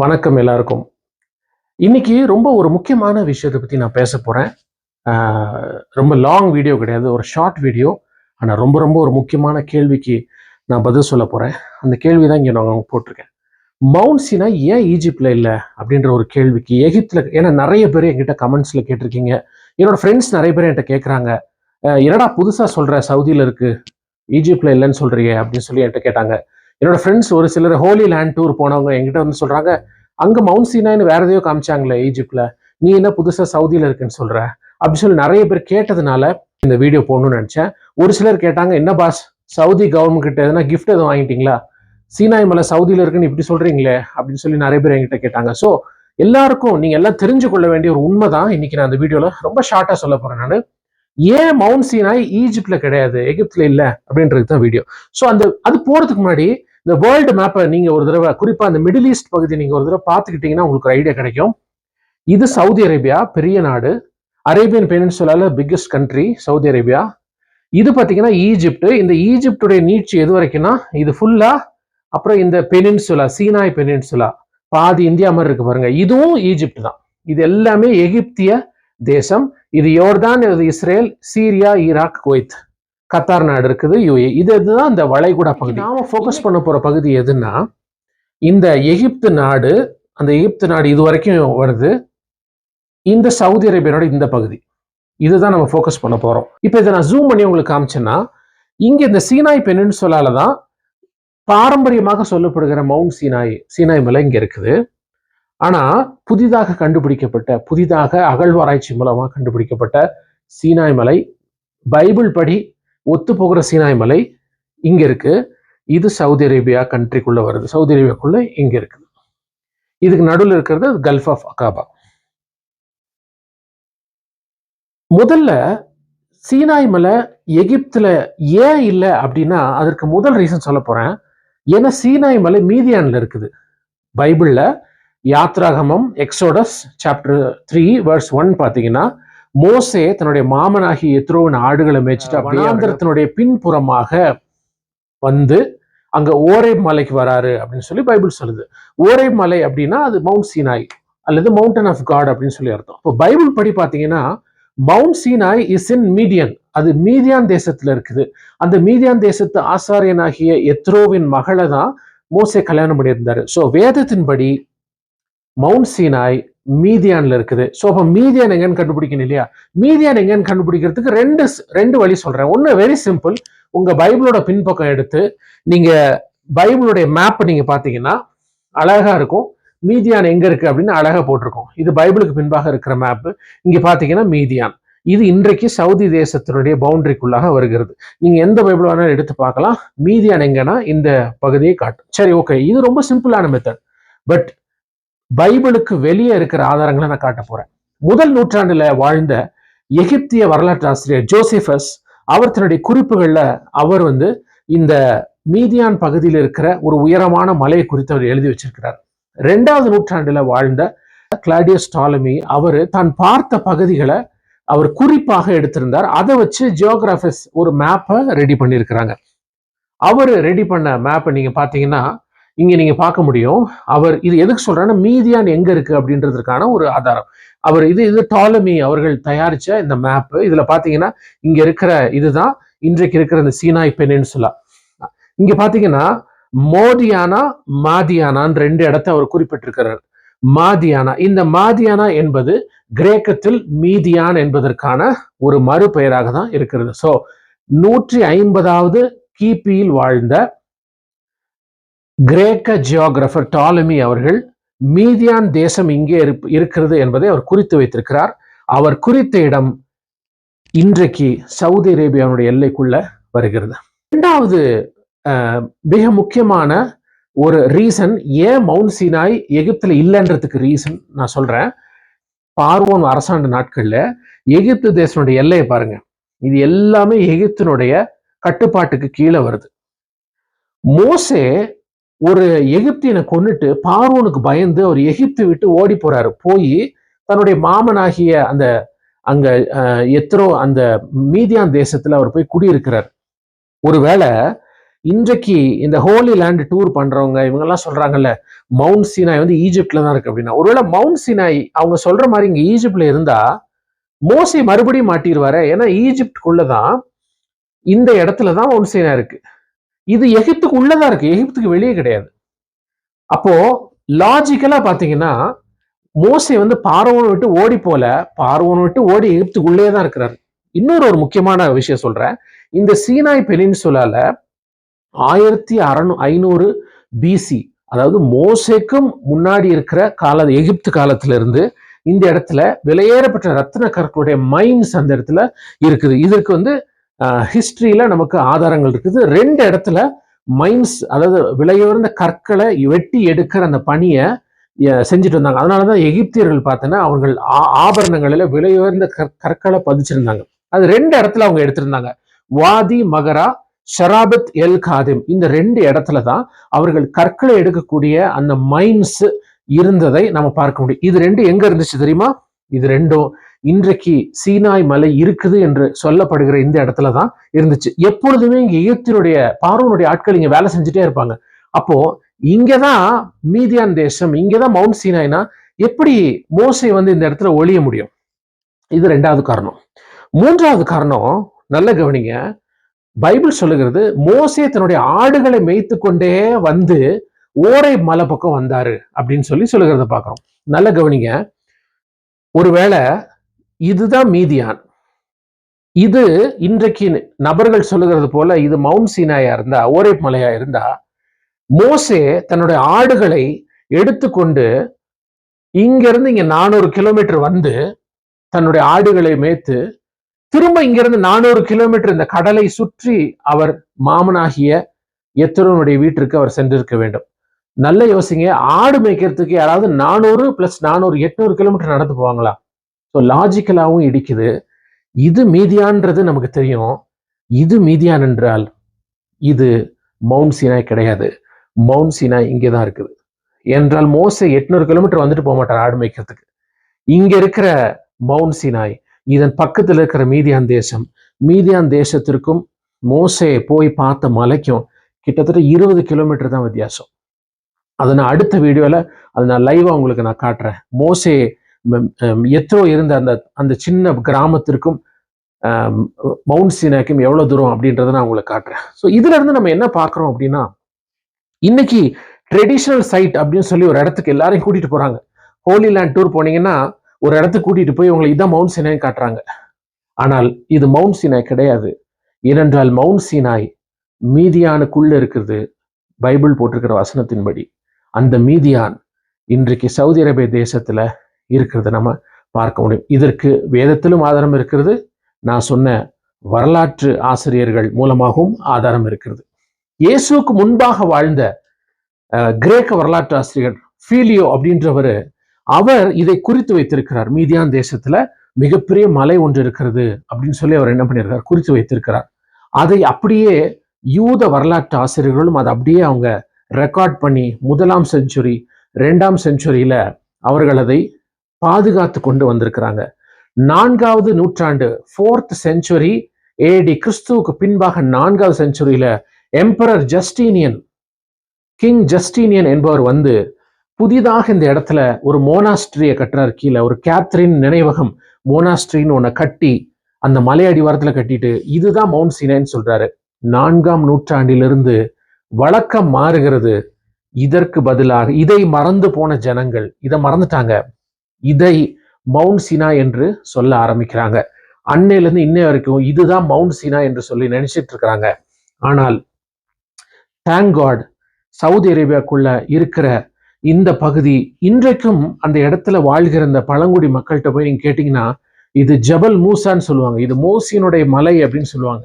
வணக்கம் எல்லாருக்கும். இன்னைக்கு ரொம்ப ஒரு முக்கியமான விஷயத்தை பற்றி நான் பேச போகிறேன் ரொம்ப லாங் வீடியோ கிடையாது ஒரு ஷார்ட் வீடியோ ஆனால் ரொம்ப ரொம்ப ஒரு முக்கியமான கேள்விக்கு நான் பதில் சொல்ல போகிறேன் அந்த கேள்வி தான் இங்கே நான் போட்டிருக்கேன். மவுண்ட் சீனா ஏன் ஈஜிப்டில் இல்லை? அப்படின்ற ஒரு கேள்விக்கு எகிப்தில் ஏன்னா நிறைய பேர் என்கிட்ட கமெண்ட்ஸில் கேட்டிருக்கீங்க. என்னோட ஃப்ரெண்ட்ஸ் நிறைய பேர் என்கிட்ட கேட்குறாங்க. என்னடா புதுசாக சொல்கிற சவுதியில் இருக்குது ஈஜிப்டில் இல்லைன்னு சொல்கிறியே அப்படின்னு சொல்லி என்கிட்ட கேட்டாங்க. என்னோட ஃப்ரெண்ட்ஸ் ஒரு சிலர் ஹோலி லேண்ட் டூர் போனவங்க என்கிட்ட வந்து சொல்கிறாங்க அங்கே மவுண்ட் சீனாய்னு வேற எதையோ காமிச்சாங்களே ஈஜிப்டில் நீ என்ன புதுசாக சவுதியில் இருக்குன்னு சொல்கிற அப்படின்னு சொல்லி நிறைய பேர் கேட்டதுனால இந்த வீடியோ போடணும்னு நினச்சேன். ஒரு சிலர் கேட்டாங்க என்ன பாஸ் சவுதி கவர்மெண்ட் கிட்ட எதனா கிஃப்ட் எதுவும் வாங்கிட்டீங்களா? சீனாய் மலை சவுதியில் இருக்குன்னு இப்படி சொல்கிறீங்களே அப்படின்னு சொல்லி நிறைய பேர் என்கிட்ட கேட்டாங்க. ஸோ எல்லாருக்கும் நீங்கள் எல்லாம் தெரிஞ்சு கொள்ள வேண்டிய ஒரு உண்மை தான் இன்னைக்கு நான் அந்த வீடியோவில் ரொம்ப ஷார்ட்டாக சொல்ல போகிறேன் நான். ஏன் மவுண்ட் சீனாய் ஈஜிப்டில் கிடையாது எகிப்தில் இல்லை அப்படின்றது தான் வீடியோ ஸோ அந்த அது போகிறதுக்கு முன்னாடி இந்த வேர்ல்டு மேப்பை நீங்க ஒரு தடவை குறிப்பா அந்த மிடில் ஈஸ்ட் பகுதி நீங்க ஒரு தடவை பார்த்துக்கிட்டிங்கன்னா உங்களுக்கு ஒரு ஐடியா கிடைக்கும். இது சவுதி அரேபியா பெரிய நாடு. அரேபியன் பெனின்சுலால பிக்கஸ்ட் கண்ட்ரி சவுதி அரேபியா இது பார்த்தீங்கன்னா ஈஜிப்ட் இந்த ஈஜிப்டுடைய நீட்சி எது வரைக்கும்னா இது ஃபுல்லா அப்புறம் இந்த பெனின்சுலா சீனாய் பெனின்சுலா பாதி இந்தியா மாதிரி இருக்கு பாருங்க. இதுவும் ஈஜிப்ட் தான். இது எல்லாமே எகிப்திய தேசம். இது யோர்தான் இது Israel Syria Iraq Kuwait. Qatar நாடு இருக்குது யூஏ. இது இதுதான் இந்த வளைகுடா பகுதி. நாம ஃபோக்கஸ் பண்ண போற பகுதி எதுன்னா இந்த எகிப்து நாடு அந்த எகிப்து நாடு இது வரைக்கும் வருது. இந்த சவுதி அரேபியனோட இந்த பகுதி. இதுதான் நம்ம ஃபோக்கஸ் பண்ண போறோம். இப்போ இதை நான் ஜூம் பண்ணி உங்களுக்கு காமிச்சேன்னா இங்க இந்த சீனாய் பெனின்சுலால தான் பாரம்பரியமாக சொல்லப்படுகிற மவுண்ட் சீனாய் சீனாய் மலை இங்க இருக்குது. ஆனா புதிதாக கண்டுபிடிக்கப்பட்ட புதிதாக அகழ்வாராய்ச்சி மூலமாக கண்டுபிடிக்கப்பட்ட சீனாய் மலை பைபிள் படி ஒத்து போகிற சீனாய் மலை இங்கே இருக்கு. இது சவுதி அரேபியா கண்ட்ரிக்குள்ளே வருது. சவுதி அரேபியாக்குள்ளே இங்கே இருக்குது. இதுக்கு நடுவில் இருக்கிறது கல்ஃப் ஆஃப் அகாபா முதல்ல சீனாய் மலை எகிப்தில் ஏன் இல்லை அப்படின்னா அதற்கு முதல் ரீசன் சொல்ல போறேன். ஏன்னா சீனாய் மலை மீதியானில் இருக்குது. பைபிளில் யாத்ராகமம் Exodus chapter three verse one பார்த்தீங்கன்னா மோசே தன்னுடைய மாமனாகி எத்ரோவின் ஆடுகளை மேய்ச்சிட்டு வனாந்திரத்தினுடைய பின்புறமாக வந்து அங்க ஓரை மலைக்கு வராரு அப்படின்னு சொல்லி பைபிள் சொல்லுது. ஓரை மலை அப்படின்னா அது மவுண்ட் சீனாய் அல்லது மவுண்டன் ஆஃப் காட் அப்படின்னு சொல்லி அர்த்தம். இப்போ பைபிள் படி பார்த்தீங்கன்னா Mount Sinai is in Midian. அது மீதியான் தேசத்துல இருக்குது. அந்த மீதியான் தேசத்து ஆசாரியனாகிய எத்ரோவின் மகளை தான் மோசே கல்யாணம் பண்ணியிருந்தாரு. ஸோ வேதத்தின்படி மவுண்ட் சீனாய் மீதியான்ல இருக்குது. ஸோ அப்போ மீதியான் எங்கன்னு கண்டுபிடிக்கணும் இல்லையா? மீதியான் எங்கன்னு கண்டுபிடிக்கிறதுக்கு ரெண்டு ரெண்டு வழி சொல்றேன். ஒன்று வெரி சிம்பிள் உங்க பைபிளோட பின்பக்கம் எடுத்து நீங்க பைபிளுடைய மேப் நீங்க பாத்தீங்கன்னா அழகா இருக்கும். மீதியான் எங்க இருக்கு அப்படின்னு அழகா போட்டிருக்கோம். இது பைபிளுக்கு பின்பாக இருக்கிற மேப் இங்க பாத்தீங்கன்னா மீதியான். இது இன்றைக்கு சவுதி தேசத்தினுடைய பவுண்டரிக்குள்ளாக வருகிறது. நீங்க எந்த பைபிள் வேணாலும் எடுத்து பார்க்கலாம். மீதியான் எங்கன்னா இந்த பகுதியை காட்டும். சரி ஓகே இது ரொம்ப சிம்பிளான மெத்தட் பட் பைபிளுக்கு வெளியே இருக்கிற ஆதாரங்களை நான் காட்ட போறேன். முதல் நூற்றாண்டுல வாழ்ந்த எகிப்திய வரலாற்று ஆசிரியர் ஜோசிஃபஸ் அவர் தன்னுடைய குறிப்புகள்ல அவர் வந்து இந்த மீதியான் பகுதியில் இருக்கிற ஒரு உயரமான மலையை குறித்து அவர் எழுதி வச்சிருக்கிறார். ரெண்டாவது நூற்றாண்டுல வாழ்ந்த கிளாடியஸ் டாலமி அவர் தான் பார்த்த பகுதிகளை அவர் குறிப்பாக எடுத்திருந்தார். அதை வச்சு ஜியோகிராஃபிஸ் ஒரு மேப்பை ரெடி பண்ணியிருக்கிறாங்க. அவர் ரெடி பண்ண மேப்பை நீங்க பாத்தீங்கன்னா இங்கே நீங்க பார்க்க முடியும். அவர் இது எதுக்கு சொல்றேன்னா மீதியான் எங்கே இருக்கு அப்படின்றதுக்கான ஒரு ஆதாரம். அவர் இது இது டாலமி அவர்கள் தயாரித்த இந்த மேப்பு இதில் பார்த்தீங்கன்னா இங்க இருக்கிற இதுதான் இன்றைக்கு இருக்கிற இந்த சீனாய் பெனின்சுலா இங்கே பார்த்தீங்கன்னா மோதியானா மாதியானான்னு ரெண்டு இடத்த அவர் குறிப்பிட்டிருக்கிறார். மாதியானா இந்த மாதியானா என்பது கிரேக்கத்தில் மீதியான் என்பதற்கான ஒரு மறுபெயராக தான் இருக்கிறது. ஸோ நூற்றி ஐம்பதாவது கிபியில் வாழ்ந்த கிரேக்க ஜியோகிராஃபர் டாலமி அவர்கள் மீதியான் தேசம் இங்கே இருக்கிறது என்பதை அவர் குறித்து வைத்திருக்கிறார். அவர் குறித்த இடம் இன்றைக்கு சவுதி அரேபியாவுடைய எல்லைக்குள்ள வருகிறது. இரண்டாவது மிக முக்கியமான ஒரு ரீசன் ஏன் மவுண்ட் சீனாய் எகிப்தில் இல்லைன்றதுக்கு ரீசன் நான் சொல்றேன். பார்வோன் அரசாண்ட நாட்கள்ல எகிப்து தேசனுடைய எல்லையை பாருங்க. இது எல்லாமே எகிப்தினுடைய கட்டுப்பாட்டுக்கு கீழே வருது. மோசே ஒரு எகிப்தியனை கொண்டுட்டு பார்வோனுக்கு பயந்து அவர் எகிப்து விட்டு ஓடி போறாரு. போய் தன்னுடைய மாமனாகிய அந்த அங்க எத்ரோ அந்த மீதியான் தேசத்துல அவர் போய் குடியிருக்கிறார். ஒருவேளை இன்றைக்கு இந்த ஹோலி லேண்ட் டூர் பண்றவங்க இவங்க எல்லாம் சொல்றாங்கல்ல மவுண்ட் சீனாய் வந்து ஈஜிப்ட்ல தான் இருக்கு அப்படின்னா. ஒருவேளை மவுண்ட் சீனாய் அவங்க சொல்ற மாதிரி இங்க ஈஜிப்ட்ல இருந்தா மோசி மறுபடியும் மாட்டிடுவாரு ஏன்னா ஈஜிப்டுக்குள்ளதான் இந்த இடத்துல தான் மவுண்ட் சீனா இருக்கு. இது எகிப்துக்கு உள்ளதான் இருக்கு. எகிப்துக்கு வெளியே கிடையாது. அப்போ லாஜிக்கலா பாத்தீங்கன்னா மோசை வந்து பார்வோனை விட்டு ஓடி போல பார்வோன் விட்டு ஓடி எகிப்துக்குள்ளே தான் இருக்கிறார். இன்னொரு ஒரு முக்கியமான விஷயம் சொல்றேன். இந்த சீனாய் பெனின்சுலால ஆயிரத்தி அறநூ ஐநூறு பிசி அதாவது மோசேக்கும் முன்னாடி இருக்கிற கால எகிப்து காலத்துல இருந்து இந்த இடத்துல விலையேறப்பட்ட ரத்தின கற்களுடைய மைன்ஸ் அந்த இடத்துல இருக்குது. இதற்கு வந்து ஹிஸ்ட்ரியில் நமக்கு ஆதாரங்கள் இருக்குது. ரெண்டு இடத்துல மைன்ஸ் அதாவது விலையுயர்ந்த கற்களை வெட்டி எடுக்கிற அந்த பணியை செஞ்சுட்டு வந்தாங்க. அதனாலதான் எகிப்தியர்கள் பார்த்தோன்னா அவர்கள் ஆபரணங்களில் விலையுயர்ந்த கற்களை பதிச்சிருந்தாங்க. அது ரெண்டு இடத்துல அவங்க எடுத்திருந்தாங்க. வாதி மகரா ஷராபத் எல் காதிம். இந்த ரெண்டு இடத்துல தான் அவர்கள் கற்களை எடுக்கக்கூடிய அந்த மைன்ஸ் இருந்ததை நம்ம பார்க்க முடியும். இது ரெண்டு எங்க இருந்துச்சு தெரியுமா? இது ரெண்டும் இன்றைக்கு சீனாய் மலை இருக்குது என்று சொல்லப்படுகிற இந்த இடத்துல தான் இருந்துச்சு. எப்பொழுதுமே இங்க எகிப்தினுடைய பார்வனுடைய ஆட்கள் இங்க வேலை செஞ்சுட்டே இருப்பாங்க. அப்போ இங்கதான் மீதியான் தேசம் இங்கதான் மவுண்ட் சீனாய்னா எப்படி மோசை வந்து இந்த இடத்துல ஒழிய முடியும்? இது ரெண்டாவது காரணம். மூன்றாவது காரணம் நல்ல கவனிங்க பைபிள் சொல்லுகிறது மோசே தன்னுடைய ஆடுகளை மேய்த்து கொண்டே வந்து ஓரை மலை பக்கம் வந்தாரு அப்படின்னு சொல்லி சொல்லுகிறத பார்க்குறோம். நல்ல கவனிங்க ஒருவேளை இதுதான் மீதியான். இது இன்றைக்கு நபர்கள் சொல்லுகிறது போல இது மவுண்ட் சீனாயா இருந்தா ஓரே மலையா இருந்தா மோசே தன்னுடைய ஆடுகளை எடுத்துக்கொண்டு இங்கிருந்து இங்க நானூறு கிலோமீட்டர் வந்து தன்னுடைய ஆடுகளை மேய்த்து திரும்ப இங்கிருந்து நானூறு கிலோமீட்டர் இந்த கடலை சுற்றி அவர் மாமனாகிய எத்தருவனுடைய வீட்டிற்கு அவர் சென்றிருக்க வேண்டும். நல்ல யோசிங்க ஆடு மேய்க்கிறதுக்கு யாராவது நானூறு பிளஸ் நானூறு எட்நூறு கிலோமீட்டர் நடந்து போவாங்களா? ஸோ லாஜிக்கலாகவும் இடிக்குது. இது மீதியான்றது நமக்கு தெரியும். இது மீதியான் என்றால் இது மவுண்ட் சீனாய் கிடையாது. மவுண்ட் சீனாய் இங்கே தான் இருக்குது. என்றால் மோச எட்நூறு கிலோமீட்டர் வந்துட்டு போக மாட்டார் ஆடு மேய்க்கிறதுக்கு. இங்க இருக்கிற மவுண்ட் சீனாய் இதன் பக்கத்தில் இருக்கிற மீதியான் தேசம் மீதியான் தேசத்திற்கும் மோசே போய் பார்த்த மலைக்கும் கிட்டத்தட்ட இருபது கிலோமீட்டர் தான் வித்தியாசம். அதை நான் அடுத்த வீடியோவில் அதை நான் லைவாக உங்களுக்கு நான் காட்டுறேன். மோசே எத்ரோ இருந்த அந்த அந்த சின்ன கிராமத்திற்கும் மவுண்ட் சீனாக்கும் எவ்வளோ தூரம் அப்படின்றத நான் உங்களுக்கு காட்டுறேன். ஸோ இதுல இருந்து நம்ம என்ன பார்க்குறோம் அப்படின்னா இன்னைக்கு ட்ரெடிஷ்னல் சைட் அப்படின்னு சொல்லி ஒரு இடத்துக்கு எல்லாரையும் கூட்டிட்டு போறாங்க. ஹோலி லேண்ட் டூர் போனீங்கன்னா ஒரு இடத்துக்கு கூட்டிட்டு போய் உங்களை இதான் மவுண்ட் சீனாய் காட்டுறாங்க. ஆனால் இது மவுண்ட் சீனாய் கிடையாது. ஏனென்றால் மவுண்ட் சீனாய் மீதியானுக்குள்ள இருக்கிறது பைபிள் போட்டிருக்கிற வசனத்தின்படி. அந்த மீதியான் இன்றைக்கு சவுதி அரேபிய தேசத்துல இருக்கிறத நம்ம பார்க்க முடியும். இதற்கு வேதத்திலும் ஆதாரம் இருக்கிறது. நான் சொன்ன வரலாற்று ஆசிரியர்கள் மூலமாகவும் ஆதாரம் இருக்கிறது. இயேசுக்கு முன்பாக வாழ்ந்த கிரேக்க வரலாற்று ஆசிரியர் ஃபீலியோ அப்படின்றவர் அவர் இதை குறித்து வைத்திருக்கிறார். மீதியான் தேசத்துல மிகப்பெரிய மலை ஒன்று இருக்கிறது அப்படின்னு சொல்லி அவர் என்ன பண்ணியிருக்கார்? குறித்து வைத்திருக்கிறார். அதை அப்படியே யூத வரலாற்று ஆசிரியர்களும் அதை அப்படியே அவங்க ரெக்கார்ட் பண்ணி முதலாம் செஞ்சுரி ரெண்டாம் செஞ்சுரியில அவர்கள் அதை பாதுகாத்து கொண்டு வந்திருக்கிறாங்க. நான்காவது நூற்றாண்டு ஃபோர்த் செஞ்சுரி ஏடி கிறிஸ்துவுக்கு பின்பாக நான்காவது செஞ்சுரியில எம்பரர் ஜஸ்டீனியன் கிங் ஜஸ்டீனியன் என்பவர் வந்து புதிதாக இந்த இடத்துல ஒரு மோனாஸ்ட்ரியை கட்டுறார் கீழே. ஒரு கேத்ரின் நினைவகம் மோனாஸ்ட்ரின்னு ஒன்றை கட்டி அந்த மலையடி வாரத்தில் கட்டிட்டு இதுதான் மவுண்ட் சீனான்னு சொல்றாரு. நான்காம் நூற்றாண்டிலிருந்து வழக்கம் மாறுகிறது. இதற்கு பதிலாக இதை மறந்து போன ஜனங்கள் இதை மறந்துட்டாங்க. இதை மவுண்ட் சீனா என்று சொல்ல ஆரம்பிக்கிறாங்க. அன்னையிலேருந்து இன்னை வரைக்கும் இதுதான் மவுண்ட் சீனா என்று சொல்லி நினைச்சிட்டு இருக்கிறாங்க. ஆனால் தேங்க் காட் சவுதி அரேபியாக்குள்ள இருக்கிற இந்த பகுதி இன்றைக்கும் அந்த இடத்துல வாழ்கிற இந்த பழங்குடி மக்கள்கிட்ட போய் நீங்க கேட்டீங்கன்னா இது ஜபல் மூசான்னு சொல்லுவாங்க. இது மோசியனுடைய மலை அப்படின்னு சொல்லுவாங்க.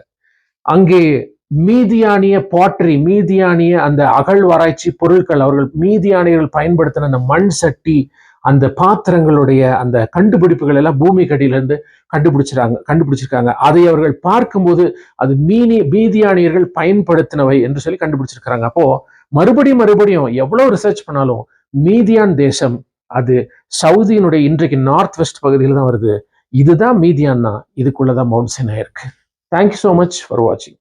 அங்கே மீதியானிய பாட்ரி மீதியானிய அந்த அகழ்வாராய்ச்சி பொருட்கள் அவர்கள் மீதியானியர்கள் பயன்படுத்தின அந்த மண் சட்டி அந்த பாத்திரங்களுடைய அந்த கண்டுபிடிப்புகள் எல்லாம் பூமி கடியிலிருந்து கண்டுபிடிச்சிருக்காங்க கண்டுபிடிச்சிருக்காங்க. அதை அவர்கள் பார்க்கும்போது அது மீனி மீதியானியர்கள் பயன்படுத்தினவை என்று சொல்லி கண்டுபிடிச்சிருக்கிறாங்க. அப்போ மறுபடியும் மறுபடியும் எவ்வளவு ரிசர்ச் பண்ணாலும் மீதியான் தேசம் அது சவுதியினுடைய இன்றைக்கு நார்த் வெஸ்ட் பகுதியில் தான் வருது. இதுதான் மீதியான்னா இதுக்குள்ளதான் மவுண்ட் சினா இருக்கு தேங்க்யூ ஸோ மச் ஃபார் வாட்சிங்